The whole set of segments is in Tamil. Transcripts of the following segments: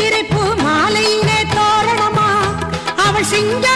சித்திரைப்பு மாலையிலே தோரணமா? அவள் சிங்க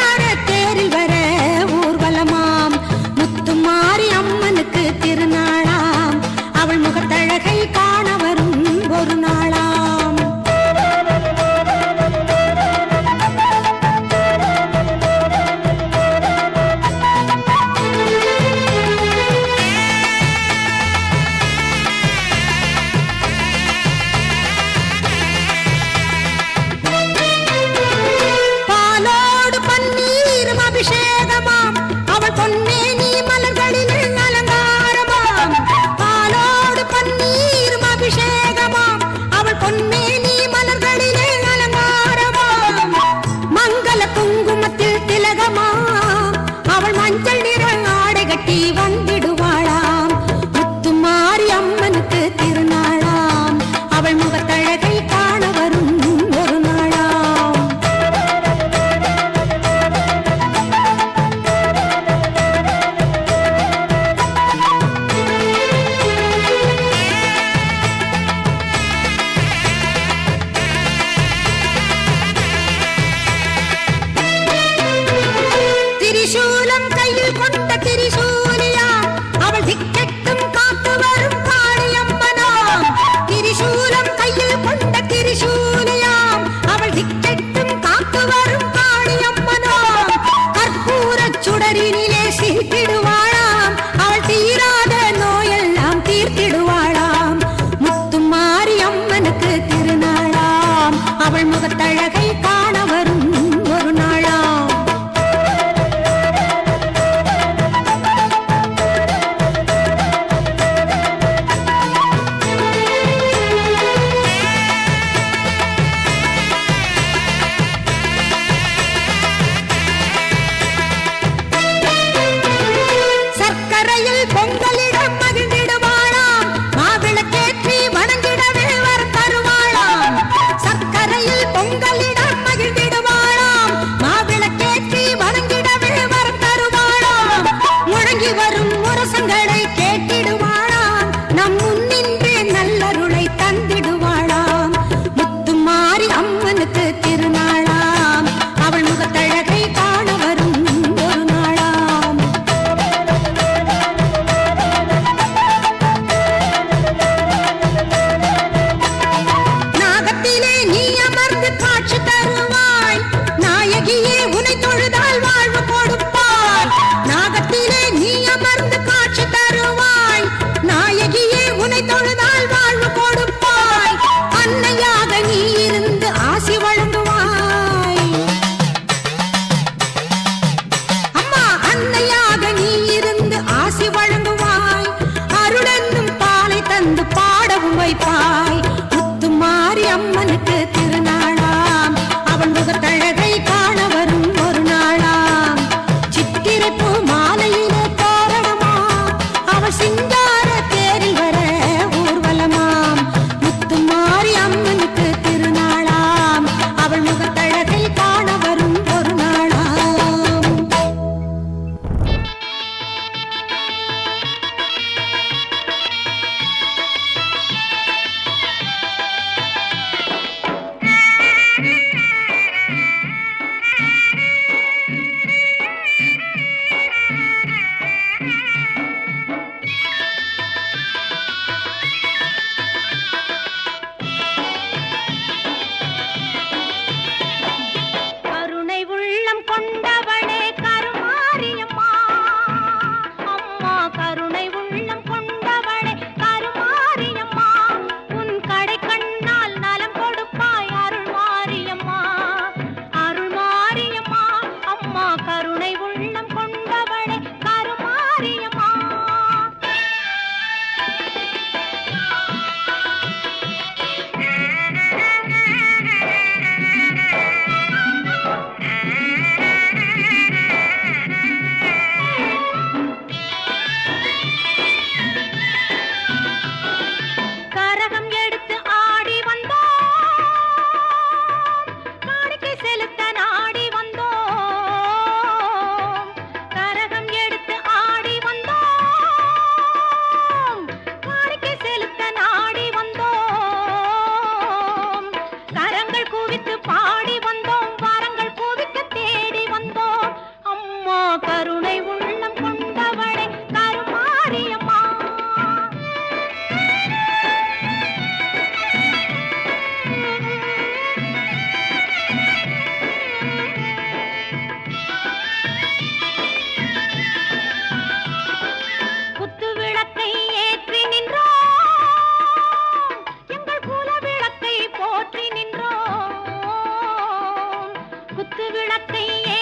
விளக்கு விளக்கை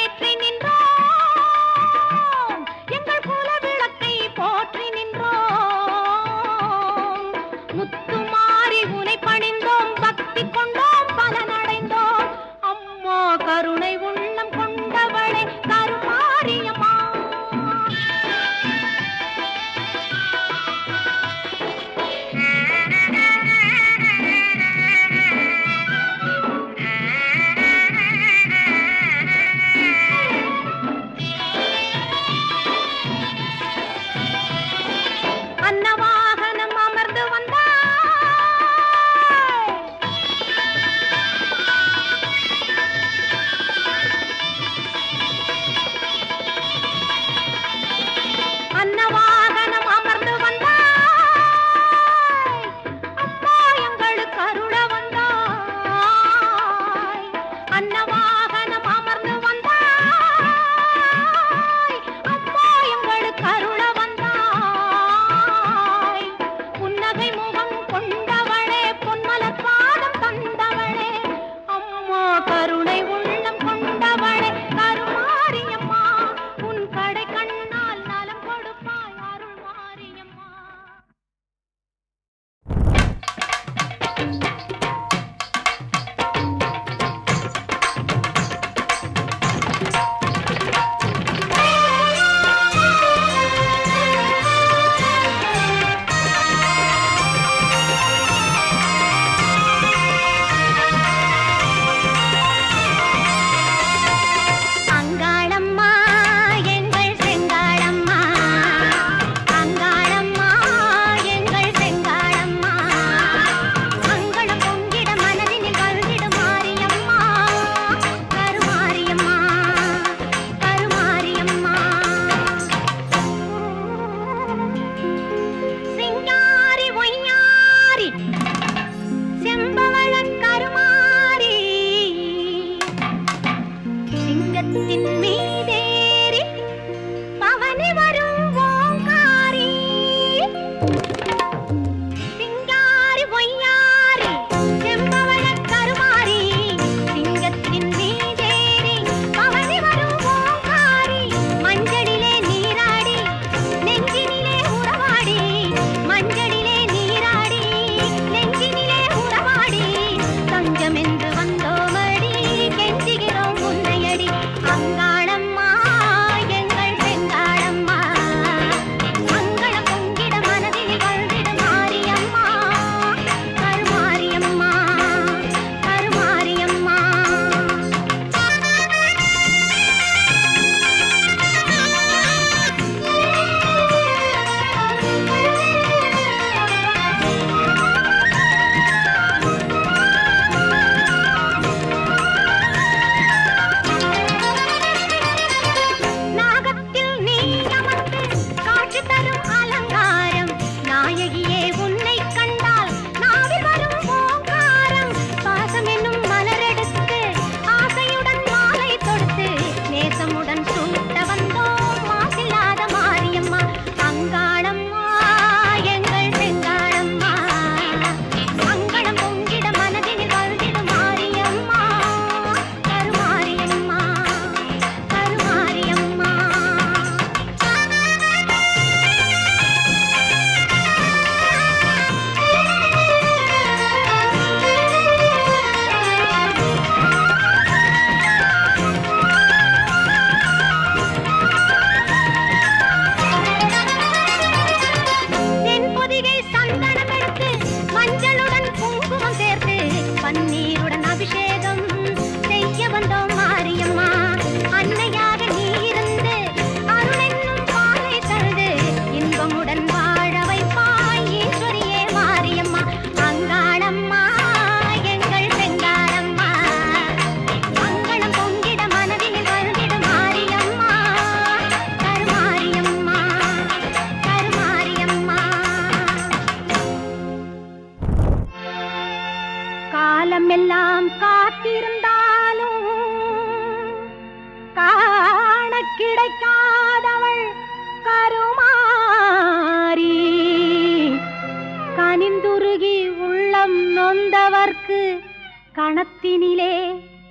களத்தினிலே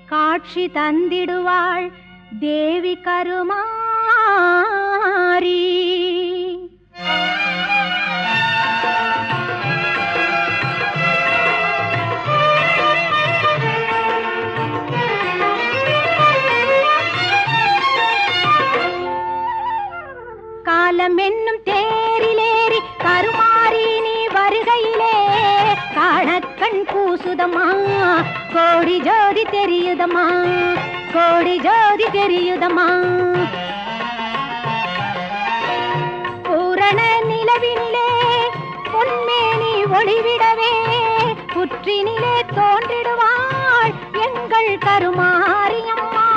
காட்சி தந்திடுவாள் தேவி கருமாரி காலம் என்னும் தேரிலேறி கருமாரி நீ வருகையிலே காணக்கண் பூசுதமா கோடி ஜோதி தெரியுதம்மா. கோடி ஜோதி தெரியுதம்மா. பூரண நிலவினிலே பொன்மேனி ஒளிவிடவே புற்றினிலே தோன்றிடுவாள் எங்கள் கருமாரியம்மா.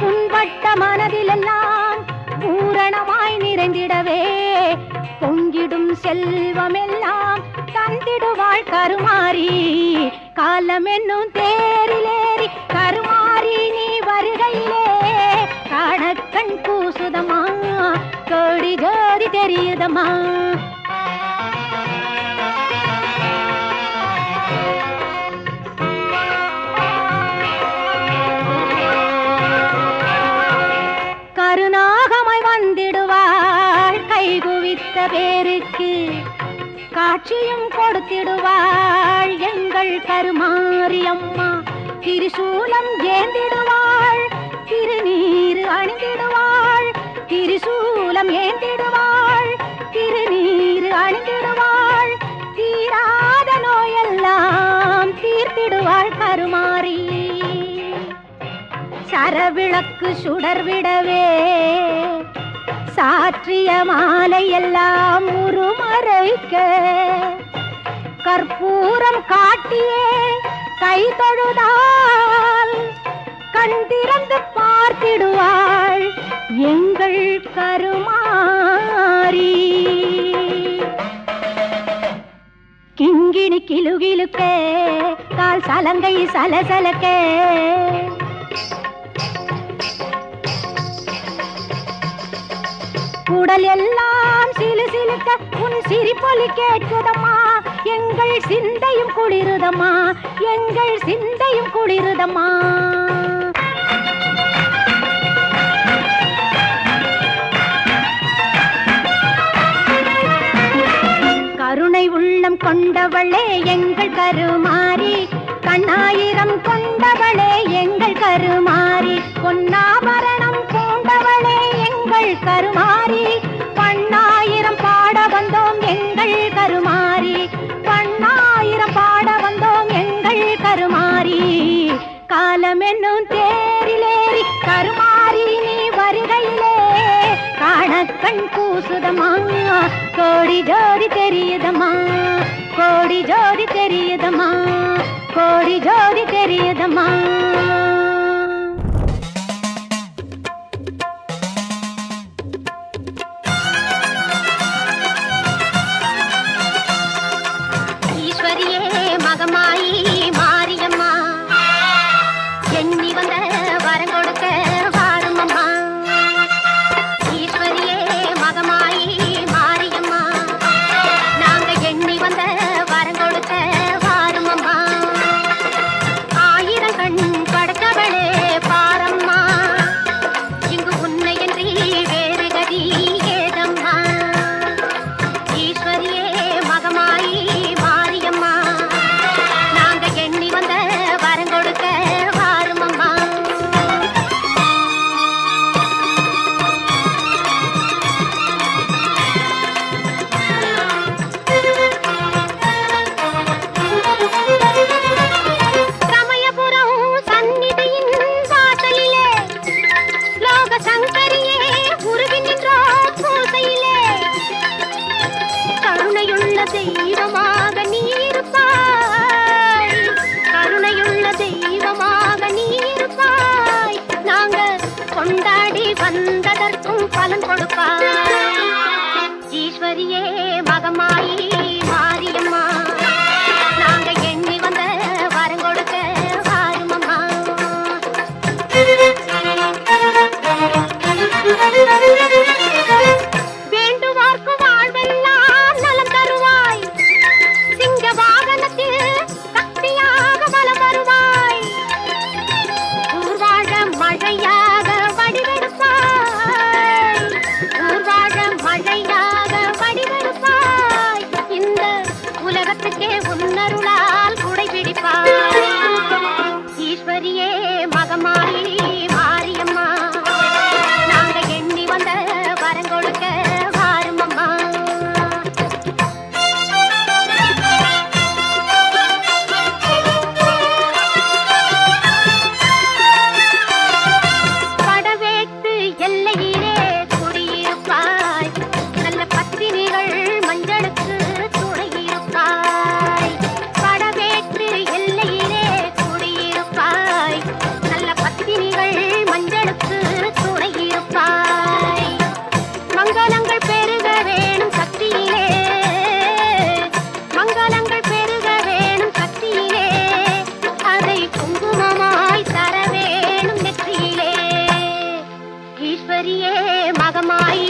புண்பட்ட மனதிலெல்லாம் பூரணமாய் நிறைந்திடவே பொங்கிடும் செல்வமெல்லாம் தந்திடுவாள் கருமாரி. காலம் என்னும் தேரிலேறி கருமாறி நீ வருகையிலே காணக்கண் கூசுதமா கோடி ஜோதி தெரியுதமா கருநாகமாய் வந்திடுவாள் கைகுவித்த பேருக்கு. காட்சியும் கொடுத்திடுவாள் அவள் கருமாறி அம்மா. திரிசூலம் ஏந்திடுவாள் திருநீர் அணிந்திடுவாள். திரிசூலம் ஏந்திடுவாள் திருநீர் அணிந்திடுவாள். தீராத நோயெல்லாம் தீர்த்திடுவாள் கருமாறி. சரவிளக்கு சுடர்விடவே சாற்றிய மாலையெல்லாம் உருமறைக்க. கற்பூரம் காட்டியே கை தொழுதால் கண் திறந்து பார்த்திடுவாள் எங்கள் கருமாறி. கிங்கிணி கிலுகிலுக்கே கால் சலங்கை சலசலக்கே. உடல் எல்லாம் சிலு சிலுக்க உன் சிரிப்பொலி கேட்குதம்மா. எங்கள் சிந்தையும் குளிருதம்மா எங்கள் சிந்தையும் குளிருதம்மா. கருணை உள்ளம் கொண்டவளே எங்கள் கருமாரி கண்ணாயிரம் கொண்டவளே என்னும் தேரிலேறி கருமாறி நீ வருகையிலே காணக்கண் கூசுதம்மா. கோடி ஜோதி தெரியுதமா கோடி ஜோதி தெரியுதமா கோடி ஜோதி தெரியுதமா 这一 đâu? ஈஸ்வரியே மகமாயி